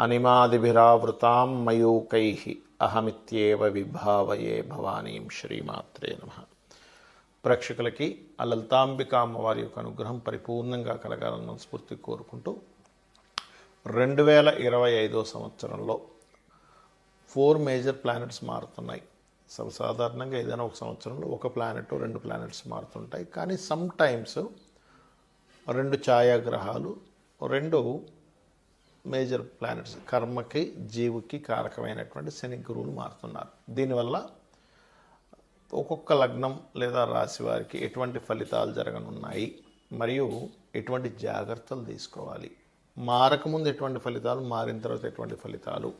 అనిమాదిభిరావృతాం మయూకై అహమిత్యేవ విభావయే భవానీం శ్రీమాత్రే నమ. ప్రేక్షకులకి ఆ లలితాంబిక అమ్మవారి యొక్క అనుగ్రహం పరిపూర్ణంగా కలగాలని స్ఫూర్తి కోరుకుంటూ రెండు వేల ఇరవై ఐదో సంవత్సరంలో ఫోర్ మేజర్ ప్లానెట్స్ మారుతున్నాయి. సర్వసాధారణంగా ఏదైనా ఒక సంవత్సరంలో ఒక ప్లానెట్ రెండు ప్లానెట్స్ మారుతుంటాయి. కానీ సమ్ టైమ్స్ రెండు ఛాయాగ్రహాలు రెండు మేజర్ ప్లానెట్స్ కర్మకి జీవుకి కారకమైనటువంటి శని గురువులు మారుతున్నారు. దీనివల్ల ఒక్కొక్క లగ్నం లేదా రాశి వారికి ఎటువంటి ఫలితాలు జరగనున్నాయి మరియు ఎటువంటి జాగ్రత్తలు తీసుకోవాలి. మారకముందు ఎటువంటి ఫలితాలు మారిన తర్వాత ఎటువంటి ఫలితాలు?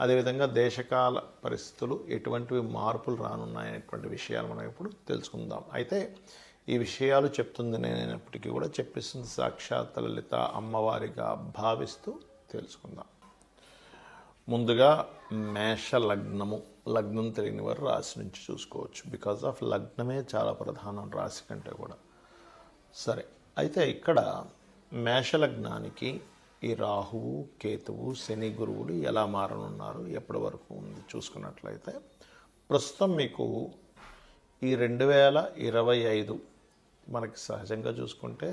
అదేవిధంగా దేశకాల పరిస్థితులు ఎటువంటివి మార్పులు రానున్నాయనేటువంటి విషయాలు మనం ఇప్పుడు తెలుసుకుందాం. అయితే ఈ విషయాలు చెప్తుంది నేనైనప్పటికీ కూడా చెప్పిస్తుంది సాక్షాత్ లలిత అమ్మవారిగా భావిస్తూ తెలుసుకుందాం. ముందుగా మేష లగ్నము లగ్నం తెలియని వారు రాశి నుంచి చూసుకోవచ్చు. బికాజ్ ఆఫ్ లగ్నమే చాలా ప్రధానం రాశి కంటే కూడా. సరే అయితే ఇక్కడ మేష లగ్నానికి ఈ రాహువు కేతువు శని గురువులు ఎలా మారనున్నారు ఎప్పటి వరకు ఉంది చూసుకున్నట్లయితే ప్రస్తుతం మీకు ఈ రెండు వేల ఇరవై ఐదు మనకి సహజంగా చూసుకుంటే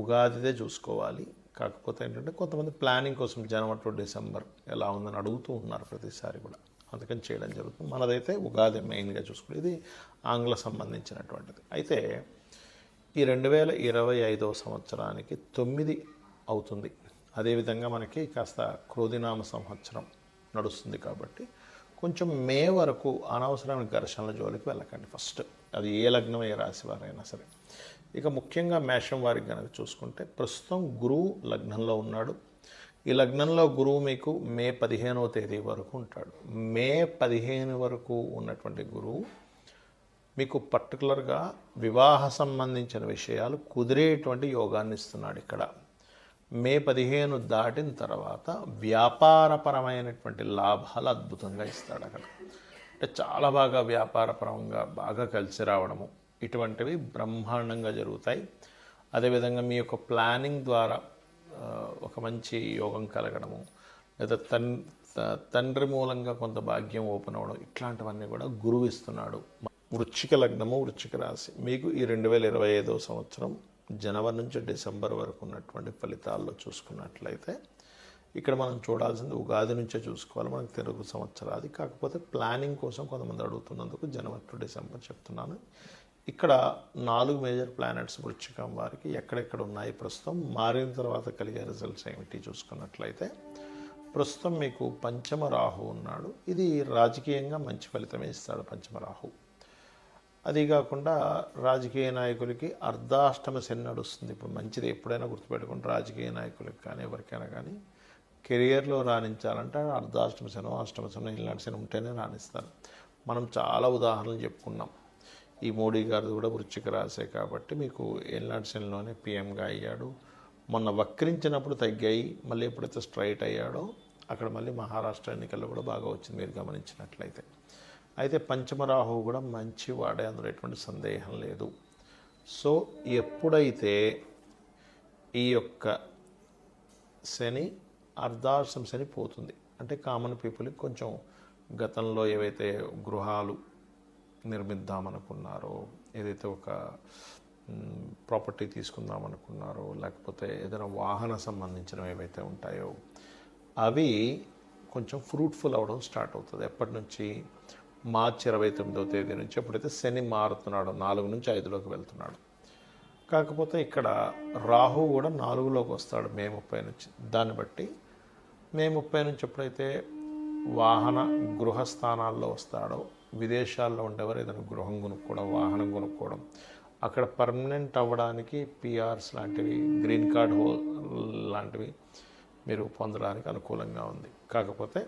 ఉగాదిదే చూసుకోవాలి. కాకపోతే ఏంటంటే కొంతమంది ప్లానింగ్ కోసం జనవరి టు డిసెంబర్ ఎలా ఉందని అడుగుతూ ఉన్నారు ప్రతిసారి కూడా. అందుకని చేయడం జరుగుతుంది. మనదైతే ఉగాది మెయిన్గా చూసుకుంటే ఇది ఆంగ్ల సంబంధించినటువంటిది. అయితే ఈ రెండు వేల ఇరవై ఐదవ సంవత్సరానికి తొమ్మిది అవుతుంది. అదేవిధంగా మనకి కాస్త క్రోధినామ సంవత్సరం నడుస్తుంది కాబట్టి కొంచెం మే వరకు అనవసరమైన ఘర్షణల జోలికి వెళ్ళకండి ఫస్ట్. అది ఏ లగ్నం ఏ రాశి వారైనా సరే. ఇక ముఖ్యంగా మేషం వారికి కనుక చూసుకుంటే ప్రస్తుతం గురువు లగ్నంలో ఉన్నాడు. ఈ లగ్నంలో గురువు మీకు మే పదిహేనవ తేదీ వరకు ఉంటాడు. మే పదిహేను వరకు ఉన్నటువంటి గురువు మీకు పర్టికులర్గా వివాహ సంబంధించిన విషయాలు కుదిరేటువంటి యోగాన్ని ఇస్తున్నాడు ఇక్కడ. మే పదిహేను దాటిన తర్వాత వ్యాపారపరమైనటువంటి లాభాలు అద్భుతంగా ఇస్తాడు అక్కడ. అంటే చాలా బాగా వ్యాపారపరంగా బాగా కలిసి రావడము. ఇటువంటివి బ్రహ్మాండంగా జరుగుతాయి. అదేవిధంగా మీ యొక్క ప్లానింగ్ ద్వారా ఒక మంచి యోగం కలగడము లేదా తన్ తండ్రి మూలంగా కొంత భాగ్యం ఓపెన్ అవ్వడం ఇట్లాంటివన్నీ కూడా గురువు ఇస్తున్నాడు. వృశ్చిక లగ్నము వృచ్చిక రాశి. మీకు ఈ రెండు వేల ఇరవై ఐదవ సంవత్సరం జనవరి నుంచి డిసెంబర్ వరకు ఉన్నటువంటి ఫలితాల్లో చూసుకున్నట్లయితే ఇక్కడ మనం చూడాల్సింది ఉగాది నుంచే చూసుకోవాలి. మనకు తెలుగు సంవత్సరాది. కాకపోతే ప్లానింగ్ కోసం కొంతమంది అడుగుతున్నందుకు జనవరి టు డిసెంబర్ చెప్తున్నాను. ఇక్కడ నాలుగు మేజర్ ప్లానెట్స్ వృశ్చికం వారికి ఎక్కడెక్కడ ఉన్నాయి ప్రస్తుతం మారిన తర్వాత కలిగే రిజల్ట్స్ ఏమిటి చూసుకున్నట్లయితే ప్రస్తుతం మీకు పంచమ రాహు ఉన్నాడు. ఇది రాజకీయంగా మంచి ఫలితమే ఇస్తాడు పంచమ రాహు. అది కాకుండా రాజకీయ నాయకులకి అర్ధాష్టమ శని నడుస్తుంది. ఇప్పుడు మంచిది ఎప్పుడైనా గుర్తుపెట్టుకుంటే రాజకీయ నాయకులకి కానీ ఎవరికైనా కానీ కెరియర్లో రాణించాలంటే అర్ధాష్టమ శనం అష్టమ శనం ఇలాంటి శనం ఉంటేనే రాణిస్తారు. మనం చాలా ఉదాహరణలు చెప్పుకున్నాం. ఈ మోడీ గారిది కూడా వృచ్చిక రాసే కాబట్టి మీకు ఎల్నాటి శనిలోనే పిఎంగా అయ్యాడు. మొన్న వక్రించినప్పుడు తగ్గాయి మళ్ళీ ఎప్పుడైతే స్ట్రైట్ అయ్యాడో అక్కడ మళ్ళీ మహారాష్ట్ర ఎన్నికల్లో కూడా బాగా వచ్చింది మీరు గమనించినట్లయితే. అయితే పంచమరాహువు కూడా మంచి వాడే అందులో ఎటువంటి సందేహం లేదు. సో ఎప్పుడైతే ఈ యొక్క శని అర్ధార్థం అని పోతుంది అంటే కామన్ పీపుల్కి కొంచెం గతంలో ఏవైతే గృహాలు నిర్మిద్దామనుకున్నారో ఏదైతే ఒక ప్రాపర్టీ తీసుకుందాం అనుకున్నారో లేకపోతే ఏదైనా వాహన సంబంధించినవి ఏవైతే ఉంటాయో అవి కొంచెం ఫ్రూట్ఫుల్ అవడం స్టార్ట్ అవుతుంది. ఎప్పటి నుంచి? మార్చి ఇరవై తొమ్మిదవ తేదీ నుంచి ఎప్పుడైతే శని మారుతున్నాడు నాలుగు నుంచి ఐదులోకి వెళ్తున్నాడు. కాకపోతే ఇక్కడ రాహు కూడా నాలుగులోకి వస్తాడు మే ముప్పై నుంచి. దాన్ని బట్టి మే ముప్పై నుంచి ఎప్పుడైతే వాహన గృహ స్థానాల్లో వస్తాడో విదేశాల్లో ఉండేవారు ఏదైనా గృహం కొనుక్కోవడం వాహనం కొనుక్కోవడం అక్కడ పర్మనెంట్ అవ్వడానికి పిఆర్స్ లాంటివి గ్రీన్ కార్డ్ హో లాంటివి మీరు పొందడానికి అనుకూలంగా ఉంది. కాకపోతే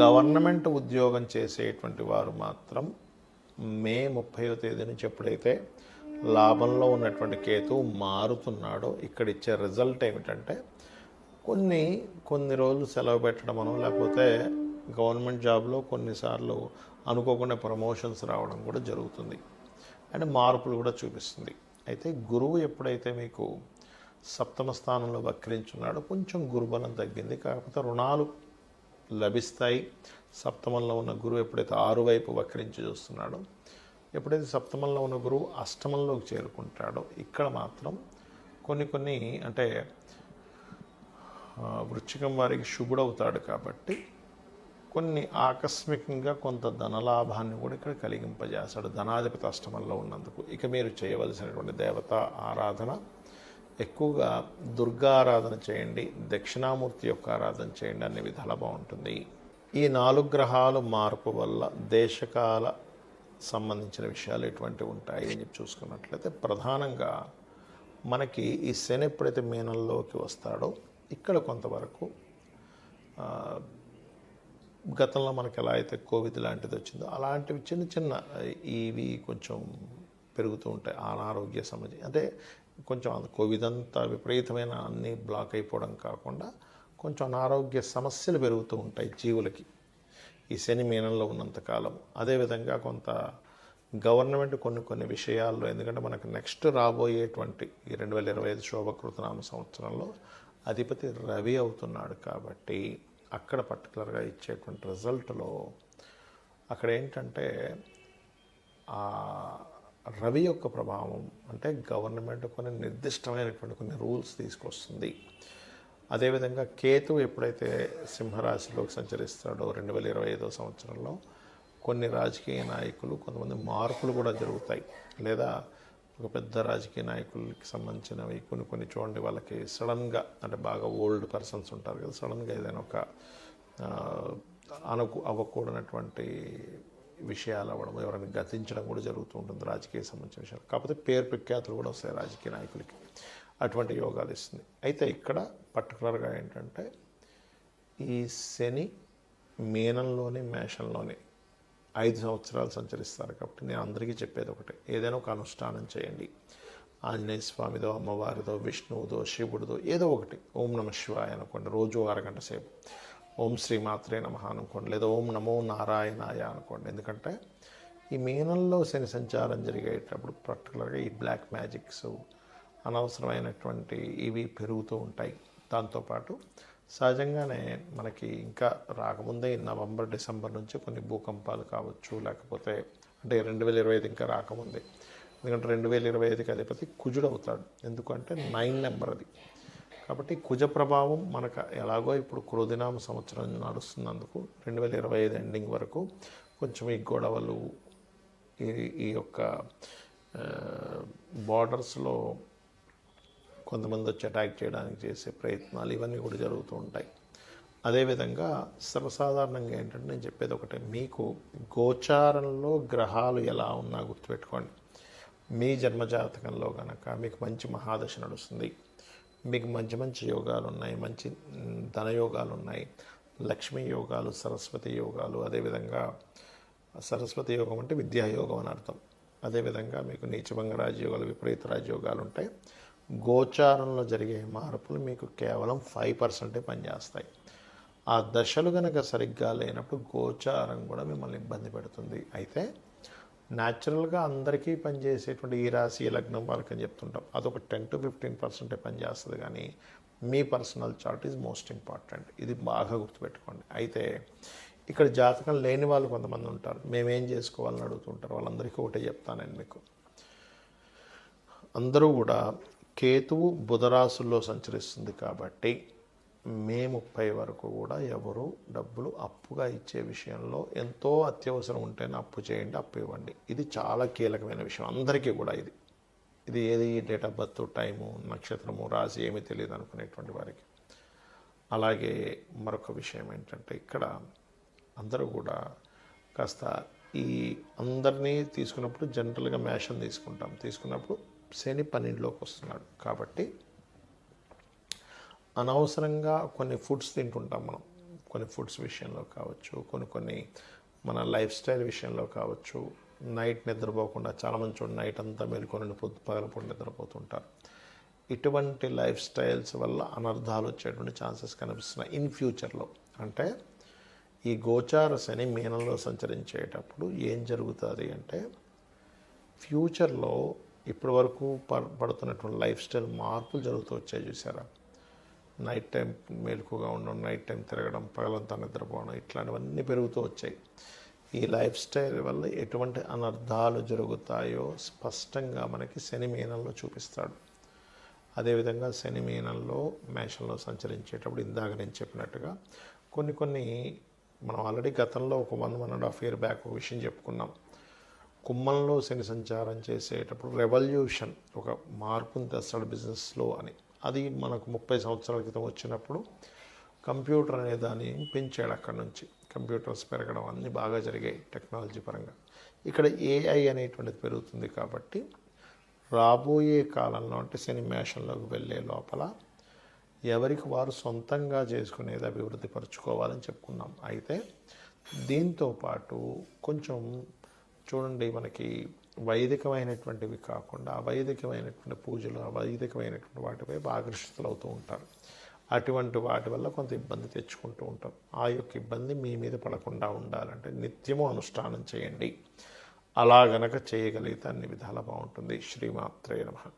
గవర్నమెంట్ ఉద్యోగం చేసేటువంటి వారు మాత్రం మే ముప్పైవ తేదీ నుంచి ఎప్పుడైతే లాభంలో ఉన్నటువంటి కేతు మారుతున్నాడో ఇక్కడ ఇచ్చే రిజల్ట్ ఏమిటంటే కొన్ని కొన్ని రోజులు సెలవు పెట్టడమనో లేకపోతే గవర్నమెంట్ జాబ్లో కొన్నిసార్లు అనుకోకుండా ప్రమోషన్స్ రావడం కూడా జరుగుతుంది. అండ్ మార్పులు కూడా చూపిస్తుంది. అయితే గురువు ఎప్పుడైతే మీకు సప్తమ స్థానంలో వక్రించున్నాడో కొంచెం గురుబలం తగ్గింది. కాకపోతే రుణాలు లభిస్తాయి. సప్తమంలో ఉన్న గురువు ఎప్పుడైతే ఆరు వైపు వక్రించి చూస్తున్నాడో ఎప్పుడైతే సప్తమంలో ఉన్న గురువు అష్టమంలోకి చేరుకుంటాడో ఇక్కడ మాత్రం కొన్ని కొన్ని అంటే వృచ్చికం వారికి శుభుడవుతాడు కాబట్టి కొన్ని ఆకస్మికంగా కొంత ధనలాభాన్ని కూడా ఇక్కడ కలిగింపజేస్తాడు. ధనాధిపతి అష్టమంలో ఉన్నందుకు ఇక మీరు చేయవలసినటువంటి దేవత ఆరాధన ఎక్కువగా దుర్గా ఆరాధన చేయండి దక్షిణామూర్తి యొక్క ఆరాధన చేయండి అనే విధాల బాగుంటుంది. ఈ నాలుగు గ్రహాలు మార్పు వల్ల దేశకాల సంబంధించిన విషయాలు ఎటువంటివి ఉంటాయి అని చెప్పి చూసుకున్నట్లయితే ప్రధానంగా మనకి ఈ శని ఎప్పుడైతే మీనంలోకి వస్తాడో ఇక్కడ కొంతవరకు గతంలో మనకి ఎలా అయితే కోవిడ్ లాంటిది వచ్చిందో అలాంటివి చిన్న చిన్న ఇవి కొంచెం పెరుగుతూ ఉంటాయి. అనారోగ్య సమస్య అంటే కొంచెం కోవిడ్ అంతా విపరీతమైన అన్ని బ్లాక్ అయిపోవడం కాకుండా కొంచెం అనారోగ్య సమస్యలు పెరుగుతూ ఉంటాయి జీవులకి. ఈ శని మీనంలో ఉన్నంతకాలం అదేవిధంగా కొంత గవర్నమెంట్ కొన్ని కొన్ని విషయాల్లో ఎందుకంటే మనకు నెక్స్ట్ రాబోయేటువంటి ఈ రెండు వేల ఇరవై ఐదు శోభకృతనామ సంవత్సరంలో అధిపతి రవి అవుతున్నాడు కాబట్టి అక్కడ పర్టికులర్గా ఇచ్చేటువంటి రిజల్ట్లో అక్కడ ఏంటంటే ఆ రవి యొక్క ప్రభావం అంటే గవర్నమెంట్ కొన్ని నిర్దిష్టమైనటువంటి కొన్ని రూల్స్ తీసుకొస్తుంది. అదేవిధంగా కేతు ఎప్పుడైతే సింహరాశిలోకి సంచరిస్తాడో రెండు వేల ఇరవై ఐదో సంవత్సరంలో కొన్ని రాజకీయ నాయకులు కొంతమంది మార్పులు కూడా జరుగుతాయి. లేదా ఒక పెద్ద రాజకీయ నాయకులకి సంబంధించినవి కొన్ని కొన్ని చూడండి వాళ్ళకి సడన్గా అంటే బాగా ఓల్డ్ పర్సన్స్ ఉంటారు కదా సడన్గా ఏదైనా ఒక అనుకు అవ్వకూడనటువంటి విషయాలు అవ్వడం ఎవరైనా గతించడం కూడా జరుగుతూ ఉంటుంది రాజకీయ సంబంధించిన విషయాలు. కాకపోతే పేరు ప్రఖ్యాతులు కూడా వస్తాయి రాజకీయ నాయకులకి. అటువంటి యోగాలు ఇస్తుంది. అయితే ఇక్కడ పర్టికులర్గా ఏంటంటే ఈ శని మీనంలోని మేషంలోని ఐదు సంవత్సరాలు సంచరిస్తారు కాబట్టి నేను అందరికీ చెప్పేది ఒకటే. ఏదైనా ఒక అనుష్ఠానం చేయండి. ఆంజనేయ స్వామిదో అమ్మవారిదో విష్ణువుదో శివుడిదో ఏదో ఒకటి. ఓం నమ శివాయ అనుకోండి రోజు అరగంట సేపు. ఓం శ్రీమాత్రే నమ అనుకోండి లేదా ఓం నమో నారాయణాయ అనుకోండి. ఎందుకంటే ఈ మీనంలో శని సంచారం జరిగేటప్పుడు పర్టికులర్గా ఈ బ్లాక్ మ్యాజిక్స్ అనవసరమైనటువంటి ఇవి పెరుగుతూ ఉంటాయి. దాంతోపాటు సహజంగానే మనకి ఇంకా రాకముందే నవంబర్ డిసెంబర్ నుంచి కొన్ని భూకంపాలు కావచ్చు లేకపోతే అంటే రెండు వేల ఇరవై ఐదు ఇంకా రాకముందే. ఎందుకంటే రెండు వేల ఇరవై ఐదుకి అధిపతి కుజుడు అవుతాడు. ఎందుకంటే నైన్ నెంబర్ అది. కాబట్టి కుజ ప్రభావం మనకు ఎలాగో ఇప్పుడు క్రోధినామ సంవత్సరం నడుస్తున్నందుకు రెండు వేల ఇరవై ఐదు ఎండింగ్ వరకు కొంచెం ఈ గొడవలు ఈ ఈ యొక్క బార్డర్స్లో కొంతమంది వచ్చి అటాక్ చేయడానికి చేసే ప్రయత్నాలు ఇవన్నీ కూడా జరుగుతూ ఉంటాయి. అదేవిధంగా సర్వసాధారణంగా ఏంటంటే నేను చెప్పేది ఒకటే. మీకు గోచారంలో గ్రహాలు ఎలా ఉన్నా గుర్తుపెట్టుకోండి. మీ జన్మజాతకంలో కనుక మీకు మంచి మహాదశ నడుస్తుంది. మీకు మంచి మంచి యోగాలు ఉన్నాయి. మంచి ధనయోగాలు ఉన్నాయి. లక్ష్మీ యోగాలు సరస్వతి యోగాలు అదేవిధంగా సరస్వతి యోగం అంటే విద్యాయోగం అని అర్థం. అదేవిధంగా మీకు నీచభంగ రాజయోగాలు విపరీత రాజయోగాలు ఉంటాయి. గోచారంలో జరిగే మార్పులు మీకు కేవలం ఫైవ్ పర్సెంటే పనిచేస్తాయి. ఆ దశలు కనుక సరిగ్గా లేనప్పుడు గోచారం కూడా మిమ్మల్ని ఇబ్బంది పెడుతుంది. అయితే న్యాచురల్గా అందరికీ పనిచేసేటువంటి ఈ రాశి ఈ లగ్నం వాళ్ళకి అని చెప్తుంటాం. అదొక టెన్ టు ఫిఫ్టీన్ పర్సెంటే పనిచేస్తుంది కానీ మీ personal chart is most important. ఇది బాగా గుర్తుపెట్టుకోండి. అయితే ఇక్కడ జాతకం లేని వాళ్ళు కొంతమంది ఉంటారు. మేమేం చేసుకోవాలని అడుగుతుంటారు వాళ్ళందరికీ ఒకటే చెప్తాను నేను మీకు. అందరూ కూడా కేతువు బుధరాశుల్లో సంచరిస్తుంది కాబట్టి మే ముప్పై వరకు కూడా ఎవరు డబ్బులు అప్పుగా ఇచ్చే విషయంలో ఎంతో అత్యవసరం ఉంటేనే అప్పు చేయండి అప్పు ఇవ్వండి. ఇది చాలా కీలకమైన విషయం. అందరికీ కూడా ఇది. ఇది ఏది? డేట్ ఆఫ్ బర్త్ టైము నక్షత్రము రాశి ఏమీ తెలియదు అనుకునేటువంటి వారికి. అలాగే మరొక విషయం ఏంటంటే ఇక్కడ అందరూ కూడా కాస్త ఈ అందరినీ తీసుకున్నప్పుడు జనరల్గా మ్యాషన్ తీసుకుంటాం. తీసుకున్నప్పుడు శని పన్నెండులోకి వస్తున్నాడు. కాబట్టి అనవసరంగా కొన్ని ఫుడ్స్ తింటుంటాం మనం. కొన్ని ఫుడ్స్ విషయంలో కావచ్చు కొన్ని కొన్ని మన లైఫ్ స్టైల్ విషయంలో కావచ్చు. నైట్ నిద్రపోకుండా చాలామంది చూడండి నైట్ అంతా మేలుకొని పొద్దు పగలపూట నిద్రపోతుంటారు. ఇటువంటి లైఫ్ స్టైల్స్ వల్ల అనర్థాలు వచ్చేటువంటి ఛాన్సెస్ కనిపిస్తున్నాయి. ఇన్ ఫ్యూచర్లో అంటే ఈ గోచార శని మీనంలో సంచరించేటప్పుడు ఏం జరుగుతుంది అంటే ఫ్యూచర్లో ఇప్పటి వరకు పడుతున్నటువంటి లైఫ్ స్టైల్ మార్పులు జరుగుతూ వచ్చాయి చూసారా? నైట్ టైం మేలుకుగా ఉండడం నైట్ టైం తిరగడం పగలంతా నిద్రపోవడం ఇట్లాంటివన్నీ పెరుగుతూ వచ్చాయి. ఈ లైఫ్ స్టైల్ వల్ల ఎటువంటి అనర్థాలు జరుగుతాయో స్పష్టంగా మనకి శని మీనంలో చూపిస్తాడు. అదేవిధంగా శని మీనంలో మేషంలో సంచరించేటప్పుడు ఇందాక నేను చెప్పినట్టుగా కొన్ని కొన్ని మనం ఆల్రెడీ గతంలో ఒక one one and half year back ఒక విషయం చెప్పుకున్నాం. కుమ్మంలో శని సంచారం చేసేటప్పుడు రెవల్యూషన్ ఒక మార్పును తెస్తాడు బిజినెస్లో అని. అది మనకు ముప్పై సంవత్సరాల క్రితం వచ్చినప్పుడు కంప్యూటర్ అనే దాన్ని పెంచాడు అక్కడ నుంచి. కంప్యూటర్స్ పెరగడం అన్నీ బాగా జరిగాయి టెక్నాలజీ పరంగా. ఇక్కడ ఏఐ అనేటువంటిది పెరుగుతుంది కాబట్టి రాబోయే కాలంలో అంటే శని మేషంలోకి వెళ్ళే లోపల ఎవరికి వారు సొంతంగా చేసుకునేది అభివృద్ధి పరుచుకోవాలని చెప్పుకున్నాం. అయితే దీంతో పాటు కొంచెం చూడండి మనకి వైదికమైనటువంటివి కాకుండా అవైదికమైనటువంటి పూజలు అవైదికమైనటువంటి వాటిపై ఆకర్షితులు అవుతూ ఉంటారు. అటువంటి వాటి వల్ల కొంత ఇబ్బంది తెచ్చుకుంటూ ఉంటాం. ఆ యొక్క ఇబ్బంది మీ మీద పడకుండా ఉండాలంటే నిత్యము అనుష్ఠానం చేయండి. అలా గనక చేయగలిగితే అన్ని విధాలా బాగుంటుంది. శ్రీమాత్రే నమ.